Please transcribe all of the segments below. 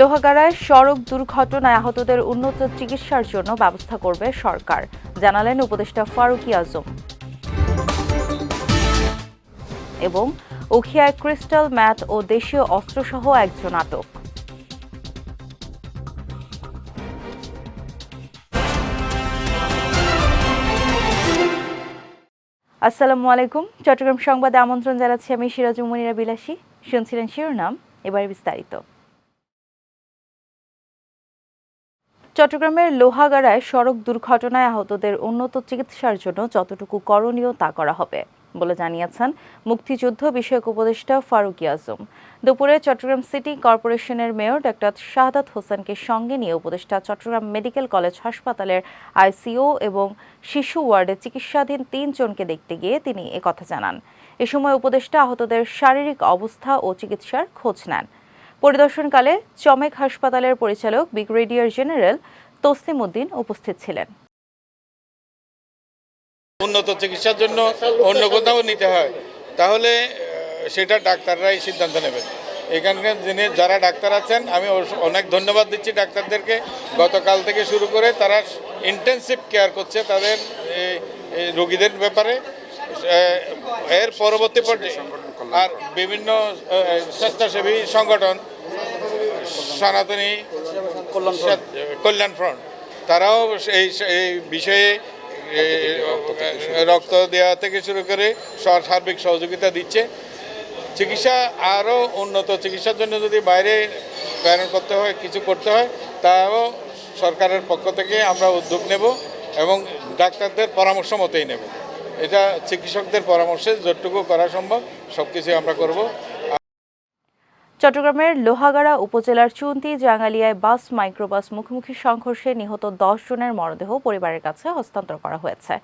লোহাগাড়ায় সড়ক দুর্ঘটনায় আহতদের উন্নত চিকিৎসার জন্য ব্যবস্থা করবে সরকার। জানালেন উপদেষ্টা ফারুকি আজম। এবং উখিয়ায় ক্রিস্টাল ম্যাথ ও দেশীয় অস্ত্রসহ একজন আটক। আসসালামু আলাইকুম। চট্টগ্রাম সংবাদে আমন্ত্রণ জানাচ্ছি আমি সিরাজুল মনিরা বিলাসী। শুনছিলেন শিরোনাম, এবার বিস্তারিত। চট্টগ্রামের লোহাগাড়ায় সড়ক দুর্ঘটনায় আহতদের উন্নত চিকিৎসার জন্য যতটুকু করণীয় তা করা হবে বলে জানিয়েছেন মুক্তিযুদ্ধ বিষয়ক উপদেষ্টা ফারুক আজম। দুপুরে চট্টগ্রাম সিটি কর্পোরেশনের মেয়র ডাক্তার শাহাদাত হোসেনকে সঙ্গে নিয়ে উপদেষ্টা চট্টগ্রাম মেডিকেল কলেজ হাসপাতালের আইসিইউ এবং শিশু ওয়ার্ডে চিকিৎসাধীন তিনজনকে দেখতে গিয়ে তিনি একথা জানান। এ সময় উপদেষ্টা আহতদের শারীরিক অবস্থা ও চিকিৎসার খোঁজ নেন। পরিদর্শনকালে চমেক হাসপাতালের পরিচালক ব্রিগেডিয়ার জেনারেল তসলিম উদ্দিন উপস্থিত ছিলেন। উন্নত চিকিৎসার জন্য অন্য কোথাও নিতে হয়, তাহলে সেটা ডাক্তাররাই সিদ্ধান্ত নেবেন। এখানকার যিনি যারা ডাক্তার আছেন, আমি অনেক ধন্যবাদ দিচ্ছি ডাক্তারদেরকে। গতকাল থেকে শুরু করে তারা ইন্টেনসিভ কেয়ার করছে তাদের রোগীদের ব্যাপারে। এর পরবর্তী পর্যায়ে আর বিভিন্ন স্বেচ্ছাসেবী সংগঠন সনাতনী কল্যাণ ফ্রন্ট। তারাও এই এই বিষয়ে রক্ত দেওয়া থেকে শুরু করে সার্বিক সহযোগিতা দিচ্ছে। চিকিৎসা আরও উন্নত, চিকিৎসার জন্য যদি বাইরে প্রেরণ করতে হয়, কিছু করতে হয়, তাও সরকারের পক্ষ থেকে আমরা উদ্যোগ নেব এবং ডাক্তারদের পরামর্শ মতেই নেব। এটা চিকিৎসকদের পরামর্শে যতটুকু করা সম্ভব সব কিছু আমরা করব। চট্টগ্রামের লোহাগাড়া উপজেলার চুন্তি জাঙ্গালিয়ায় বাস, মাইক্রোবাস মুখোমুখি সংঘর্ষে নিহত দশ জনের মরদেহ পরিবারের কাছে হস্তান্তর করা হয়েছে।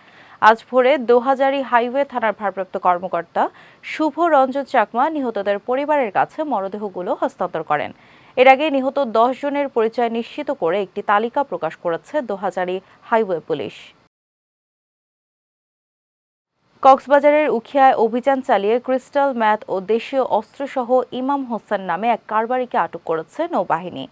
আজ ভোরে দোহাজারি হাইওয়ে থানার ভারপ্রাপ্ত কর্মকর্তা শুভ রঞ্জন চাকমা নিহতদের পরিবারের কাছে মরদেহগুলো হস্তান্তর করেন। এর আগে নিহত দশ জনের পরিচয় নিশ্চিত করে একটি তালিকা প্রকাশ করেছে দোহাজারি হাইওয়ে পুলিশ। কক্সবাজারের উখিয়ায় অভিযান চালিয়ে ক্রিস্টাল ম্যাথ ও দেশীয় অস্ত্রসহ ইমাম হোসেন নামে এক কারবারিকে আটক করেছে নৌবাহিনী।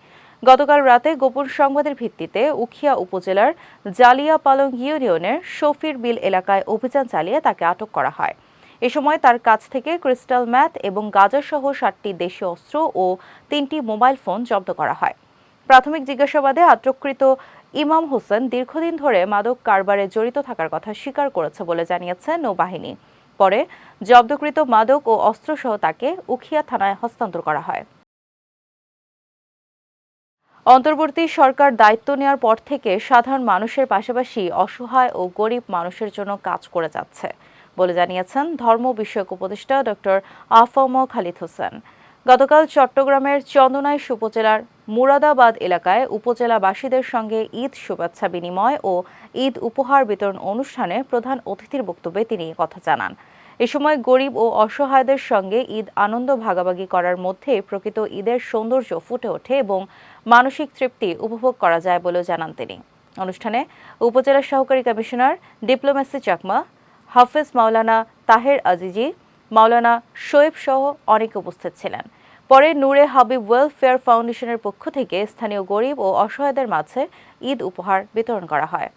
গতকাল রাতে গোপন সংবাদের ভিত্তিতে উখিয়া উপজেলার জালিয়া পালং ইউনিয়নের শফির বিল এলাকায় অভিযান চালিয়ে তাকে আটক করা হয়। এ সময় তার কাছ থেকে ক্রিস্টাল ম্যাথ এবং গাজাসহ সাতটি দেশীয় অস্ত্র ও তিনটি মোবাইল ফোন জব্দ করা হয়। প্রাথমিক জিজ্ঞাসাবাদে আটককৃত ইমাম হোসেন দীর্ঘদিন ধরে মাদক কারবারে জড়িত থাকার কথা স্বীকার করেছে বলে জানিয়েছে নৌবাহিনী। পরে জব্দকৃত মাদক ও অস্ত্রসহ তাকে উখিয়া থানায় হস্তান্তর করা হয়। অন্তর্বর্তী সরকার দায়িত্ব নেওয়ার পর থেকে সাধারণ মানুষের পাশাপাশি অসহায় ও গরিব মানুষের জন্য কাজ করে যাচ্ছে বলে জানিয়েছেন ধর্ম বিষয়ক উপদেষ্টা ডক্টর আফম খালিদ হোসেন। গতকাল চট্টগ্রামের চন্দনাইশ উপজেলার মুরাদাবাদ এলাকায় উপজেলাবাসীদের সঙ্গে ঈদ শুভেচ্ছা বিনিময় ও ঈদ উপহার বিতরণ অনুষ্ঠানে প্রধান অতিথির বক্তব্যে তিনি কথা জানান। এ সময় গরিব ও অসহায়দের সঙ্গে ঈদ আনন্দ ভাগাভাগি করার মধ্যে প্রকৃত ঈদের সৌন্দর্য ফুটে ওঠে এবং মানসিক তৃপ্তি উপভোগ করা যায় বলেও জানান তিনি। অনুষ্ঠানে উপজেলা সহকারী কমিশনার, ডিপ্লোমেসি চাকমা, হাফেজ মাওলানা তাহের আজিজি মাওলানা শোয়েব সহ অনেকে উপস্থিত ছিলেন। পরে নূরে হাবিব ওয়েলফেয়ার ফাউন্ডেশনের পক্ষ থেকে স্থানীয় গরিব ও অসহায়দের মাঝে ঈদ উপহার বিতরণ করা হয়।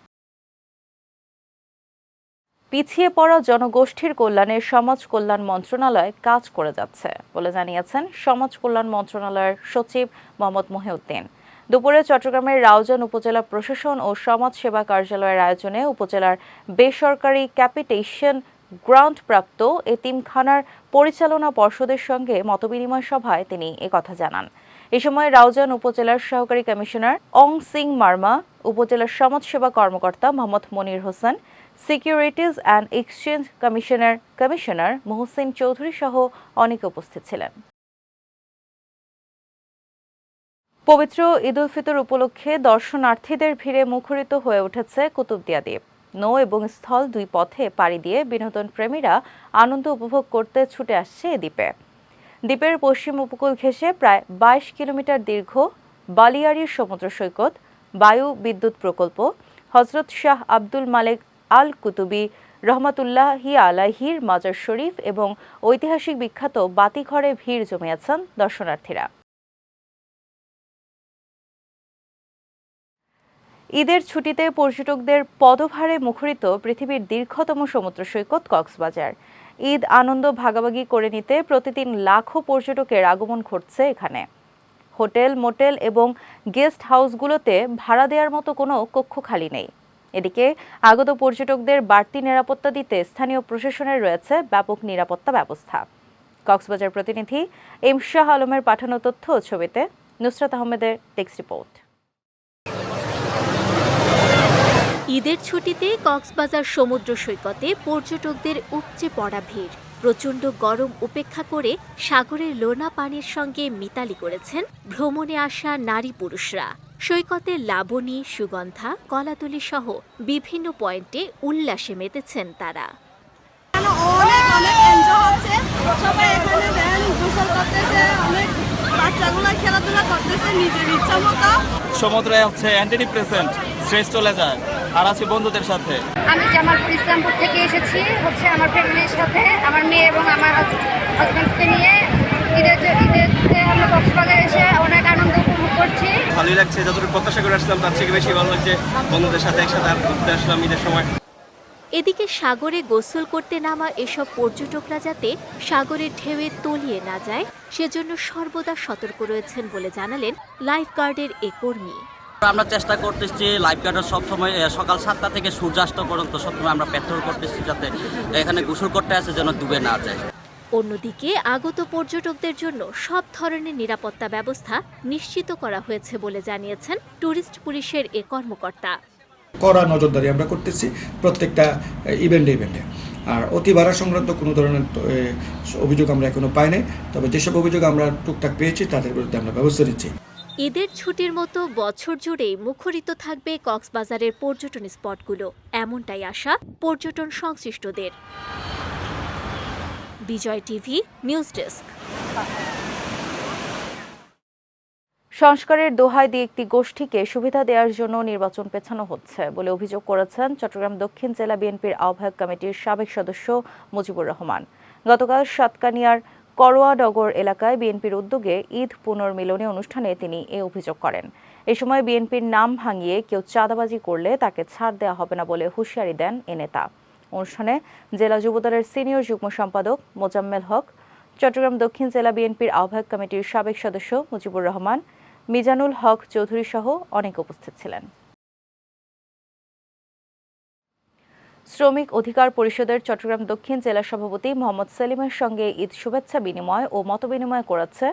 পিছিয়ে পড়া জনগোষ্ঠীর কল্যাণে সমাজ কল্যাণ মন্ত্রণালয় কাজ করে যাচ্ছে বলে জানিয়েছেন সমাজ কল্যাণ মন্ত্রণালয়ের সচিব মোহাম্মদ মহিউদ্দিন। দুপুরে চট্টগ্রামের রাউজান উপজেলা প্রশাসন ও সমাজ সেবা কার্যালয়ের আয়োজনে উপজেলার বেসরকারি ক্যাপিটেশন গ্রান্ট প্রাপ্ত এতিমখানার পরিচালনা পর্ষদের সঙ্গে মতবিনিময় সভায় তিনি একথা জানান। এ সময় রাউজান উপজেলার সহকারী কমিশনার অং সিং মার্মা, উপজেলার সমাজসেবা কর্মকর্তা Mohammad Monir Hossain, securities and exchange commissioner commissioner Mohsin Chowdhury সহ অনেকে উপস্থিত ছিলেন। পবিত্র ঈদ উল ফিতর উপলক্ষে দর্শনার্থীদের ভিড়ে মুখরিত হয়ে উঠেছে কুতুবদিয়া দ্বীপ। নৌ এবং স্থল দুই পথে পাড়ি দিয়ে বিনোদন প্রেমীরা আনন্দ উপভোগ করতে ছুটে আসছে এ দ্বীপে। দ্বীপের পশ্চিম উপকূল ঘেঁষে প্রায় বাইশ কিলোমিটার দীর্ঘ বালিয়াড়ির সমুদ্র সৈকত, বায়ু বিদ্যুৎ প্রকল্প, হজরত শাহ আব্দুল মালেক আল কুতুবি রহমাতুল্লাহি আলাহির মাজার শরীফ এবং ঐতিহাসিক বিখ্যাত বাতিঘরে ভিড় জমিয়েছেন দর্শনার্থীরা। ঈদের ছুটিতে পর্যটকদের পদভারে মুখরিত পৃথিবীর দীর্ঘতম সমুদ্র সৈকত কক্সবাজার। ঈদ আনন্দ ভাগাভাগি করে নিতে প্রতিদিন লাখো পর্যটকের আগমন ঘটছে এখানে। হোটেল, মোটেল এবং গেস্ট হাউসগুলোতে ভাড়া দেওয়ার মতো কোনো কক্ষ খালি নেই। এদিকে আগত পর্যটকদের বাড়তি নিরাপত্তা দিতে স্থানীয় প্রশাসনের রয়েছে ব্যাপক নিরাপত্তা ব্যবস্থা। কক্সবাজার প্রতিনিধি এম শাহ আলমের পাঠানো তথ্য ছবিতে নুসরাত আহমেদের টেক্সট রিপোর্ট। ঈদের ছুটিতে কক্সবাজার সমুদ্র সৈকতে পর্যটকদের উপচে পড়া ভিড়। প্রচণ্ড গরম উপেক্ষা করে সাগরের লোনা পানির সঙ্গে মিতালি করেছেন ভ্রমণে আসা নারী পুরুষরা। সৈকতে লাবণী সুগন্ধা কলাতলি সহ বিভিন্ন পয়েন্টে উল্লাসে মেতেছেন তারা। অনেক অনেক এনজয় হচ্ছে। সবাই এখানে দেন গোসল করতেছে অনেক বাচ্চাগুলো খেলাধুলা করতেছে নিজের ইচ্ছা মতো। সমুদ্রে হচ্ছে স্ট্রেস চলে যায় আর আছি বন্ধুদের সাথে। আমি জামালপুর ইসলামপুর থেকে এসেছি হচ্ছে আমার ফ্যামিলির সাথে আমার মেয়ে এবং আমার হাজব্যান্ডকে নিয়ে। ঈদের যে- আমরা কক্সবাজার এসে অনেক আনন্দ উপভোগ করছি। ভালোই লাগছে যতটুকু প্রত্যাশা করে আসলাম তার থেকে বেশি ভালো লাগছে বন্ধুদের সাথে একসাথে আর ঘুরতে আসলাম ঈদের সময়। এদিকে সাগরে গোসল করতে নামা এসব পর্যটকরা যাতে সাগরের ঢেউয়ে তলিয়ে না যায় সেজন্য সর্বদা সতর্ক রয়েছেন বলে জানালেন লাইফগার্ডের এ কর্মী। আমরা চেষ্টা করতেছি লাইফ গার্ডের সবসময় সকাল সাতটা থেকে সূর্যাস্ত পর্যন্ত সবসময় আমরা পেট্রোল করতেছি যাতে এখানে গোসল করতে আসে যেন ডুবে না যায়। অন্যদিকে আগত পর্যটকদের জন্য সব ধরনের নিরাপত্তা ব্যবস্থা নিশ্চিত করা হয়েছে বলে জানিয়েছেন ট্যুরিস্ট পুলিশের এ কর্মকর্তা। কড়া নজরদারি আমরা করতেছি প্রত্যেকটা ইভেন্টে ইভেন্টে আর অতি ভাড়া সংক্রান্ত কোনো ধরনের অভিযোগ আমরা এখনও পাই নাই তবে যেসব অভিযোগ আমরা টুকটাক পেয়েছি তাদের বিরুদ্ধে আমরা ব্যবস্থা নিচ্ছি। ঈদের ছুটির মতো বছর জুড়েই মুখরিত থাকবে কক্সবাজারের পর্যটন স্পটগুলো। এমনটাই আশা পর্যটন সংশ্লিষ্টদের। Bijoy TV, news desk. সংস্কারের দোহাই দিয়ে একটি গোষ্ঠীকে সুবিধা দেওয়ার জন্য নির্বাচন পেছানো হচ্ছে বলে অভিযোগ করেছেন চট্টগ্রাম দক্ষিণ জেলা বিএনপির আহ্বায়ক কমিটির সাবেক সদস্য মুজিবুর রহমান। গতকাল সাতকানিয়ার করোয়াডগর এলাকায় বিএনপির উদ্যোগে ঈদ পুনর্মিলনী অনুষ্ঠানে তিনি এ অভিযোগ করেন। এ সময় বিএনপির নাম ভাঙিয়ে কেউ চাঁদাবাজি করলে তাকে ছাড় দেওয়া হবে না বলে হুঁশিয়ারি দেন এ নেতা। অনুষ্ঠানে জেলা যুবদলের সিনিয়র যুগ্ম সম্পাদক মোজাম্মেল হক, চট্টগ্রাম দক্ষিণ জেলা বিএনপির আহ্বায়ক কমিটির সাবেক সদস্য মুজিবুর রহমান, মিজানুল হক চৌধুরী সহ অনেক উপস্থিত ছিলেন। শ্রমিক অধিকার পরিষদের চট্টগ্রাম দক্ষিণ জেলা সভাপতি মোহাম্মদ সেলিমের সঙ্গে ঈদ শুভেচ্ছা বিনিময় ও মতবিনিময় করেছে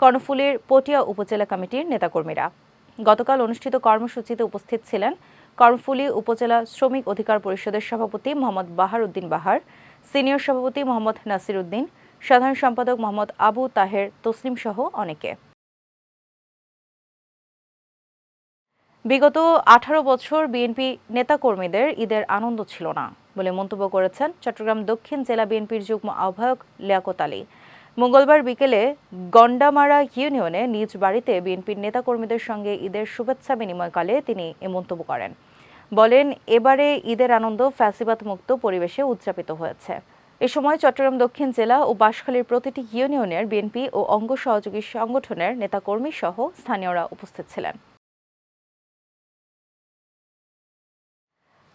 কর্ণফুলীর পটিয়া উপজেলা কমিটির নেতাকর্মীরা। গতকাল অনুষ্ঠিত কর্মসূচিতে উপস্থিত ছিলেন কর্ণফুলী উপজেলা শ্রমিক অধিকার পরিষদের সভাপতি মোহাম্মদ বাহার উদ্দিন বাহার, সিনিয়র সভাপতি মোহাম্মদ নাসির উদ্দিন সাধারণ সম্পাদক মোহাম্মদ আবু তাহের তসলিম সহ অনেকে। বিগত আঠারো বছর বিএনপি নেতাকর্মীদের ঈদের আনন্দ ছিল না বলে মন্তব্য করেছেন চট্টগ্রাম দক্ষিণ জেলা বিএনপির যুগ্ম আহ্বায়ক লিয়াকত আলী। মঙ্গলবার বিকেলে গন্ডামারা ইউনিয়নে নিজ বাড়িতে বিএনপির নেতাকর্মীদের সঙ্গে ঈদের শুভেচ্ছা বিনিময়কালে তিনি এ মন্তব্য করেন। বলেন, এবারে ঈদের আনন্দ ফ্যাসিবাদ মুক্ত পরিবেশে উদযাপিত হয়েছে। এ সময় চট্টগ্রাম দক্ষিণ জেলা ও বাঁশখালীর প্রতিটি ইউনিয়নের বিএনপি ও অঙ্গ সহযোগী সংগঠনের নেতাকর্মী সহ স্থানীয়রা উপস্থিত ছিলেন।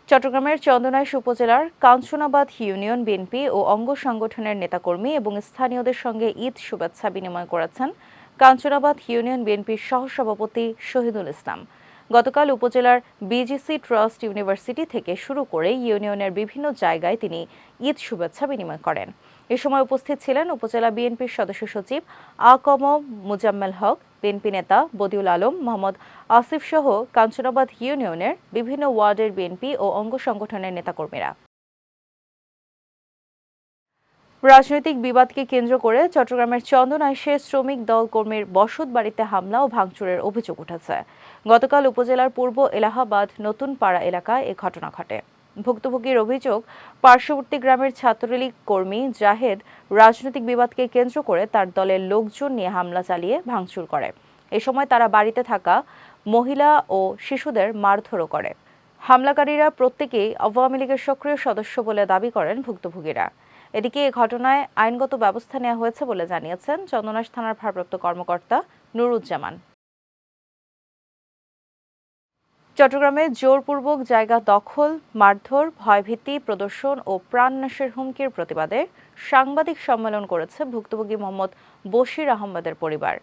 চট্টগ্রামের চন্দনাইশ উপজেলার কাঞ্চনাবাদ ইউনিয়ন বিএনপি ও অঙ্গ সংগঠনের নেতাকর্মী এবং স্থানীয়দের সঙ্গে ঈদ শুভেচ্ছা বিনিময় করেছেন কাঞ্চনাবাদ ইউনিয়ন বিএনপির সহসভাপতি শহীদুল ইসলাম। গতকাল উপজেলার বিজিসি ট্রাস্ট ইউনিভার্সিটি থেকে শুরু করে ইউনিয়নের বিভিন্ন জায়গায় তিনি ঈদ শুভেচ্ছা বিনিময় করেন। এ সময় উপস্থিত ছিলেন উপজেলা বিএনপির সদস্য সচিব আকম মুজাম্মেল হক বিএনপি নেতা বদিউল আলম, মোহাম্মদ আসিফ সহ কাঞ্চনাবাদ ইউনিয়নের বিভিন্ন ওয়ার্ডের বিএনপি ও অঙ্গ সংগঠনের নেতাকর্মীরা। রাজনৈতিক বিবাদকে কেন্দ্র করে চট্টগ্রামের চন্দনাইশে শ্রমিক দল কর্মীর বসত বাড়িতে হামলা ও ভাঙচুরের অভিযোগ উঠেছে। গতকাল উপজেলার পূর্ব এলাহাবাদ নতুন পাড়া এলাকায় এ ঘটনা ঘটে। ভুক্তভোগীর অভিযোগ, পার্শ্ববর্তী গ্রামের ছাত্রলীগ কর্মী জাহেদ রাজনৈতিক বিবাদকে কেন্দ্র করে তার দলের লোকজন নিয়ে হামলা চালিয়ে ভাঙচুর করে। এ সময় তারা বাড়িতে থাকা মহিলা ও শিশুদের মারধরও করে। হামলাকারীরা প্রত্যেকেই আওয়ামী লীগের সক্রিয় সদস্য বলে দাবি করেন ভুক্তভোগীরা। এদিকে এ ঘটনায় আইনগত ব্যবস্থা নেওয়া হয়েছে বলে জানিয়েছেন চন্দনাশ থানার ভারপ্রাপ্ত কর্মকর্তা নুরুজ্জামান। চট্টগ্রামে জোরপূর্বক জায়গা দখল, মারধর, ভয়ভীতি, প্রদর্শন ও প্রাণনাশের হুমকির প্রতিবাদে সাংবাদিক সম্মেলন করেছে ভুক্তভোগী মোহাম্মদ বশির আহমেদের পরিবার।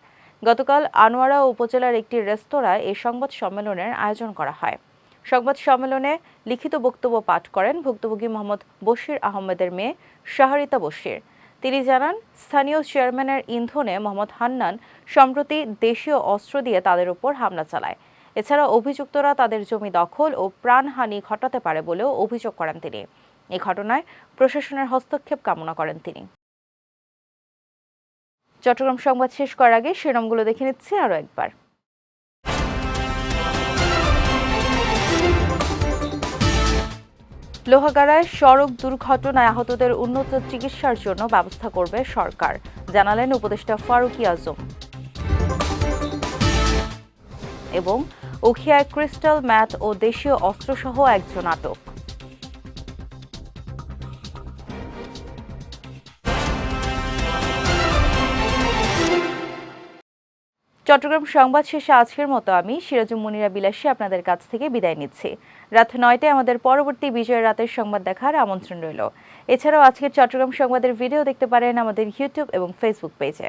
গতকাল আনোয়ারা উপজেলার একটি রেস্তোরাঁয় এই সংবাদ সম্মেলনের আয়োজন করা হয়। সংবাদ সম্মেলনে লিখিত বক্তব্য পাঠ করেন ভুক্তভোগী মোহাম্মদ বশির আহমেদের মেয়ে শাহরিতা বশির। তিনি জানান, স্থানীয় চেয়ারম্যানের ইন্ধনে মোহাম্মদ হান্নান সম্প্রতি দেশীয় অস্ত্র দিয়ে তাদের উপর হামলা চালায়। এছাড়া অভিযুক্তরা তাদের জমি দখল ও প্রাণহানি ঘটাতে পারে বলেও অভিযোগ করেন তিনি। এ ঘটনায় প্রশাসনের হস্তক্ষেপ কামনা করেন তিনি। চট্টগ্রাম সংবাদ শেষ করার আগে শিরোনামগুলো দেখে নিচ্ছি আরও একবার। লোহাগাড়ায় সড়ক দুর্ঘটনায় আহতদের উন্নত চিকিৎসার জন্য ব্যবস্থা করবে সরকার, জানালেন উপদেষ্টা ফারুকি আজম। এবং উখিয়ায় ক্রিস্টাল ম্যাথ ও দেশীয় অস্ত্রসহ একজন আটক। চট্টগ্রাম সংবাদ শেষে আজকের মতো আমি সিরাজুম মুনিরা বিলাসী আপনাদের কাছ থেকে বিদায় নিচ্ছি। রাত নয়টায় আমাদের পরবর্তী বিজয় রাতের সংবাদ দেখার আমন্ত্রণ রইল। এছাড়াও আজকের চট্টগ্রাম সংবাদের ভিডিও দেখতে পারেন আমাদের ইউটিউব এবং ফেসবুক পেজে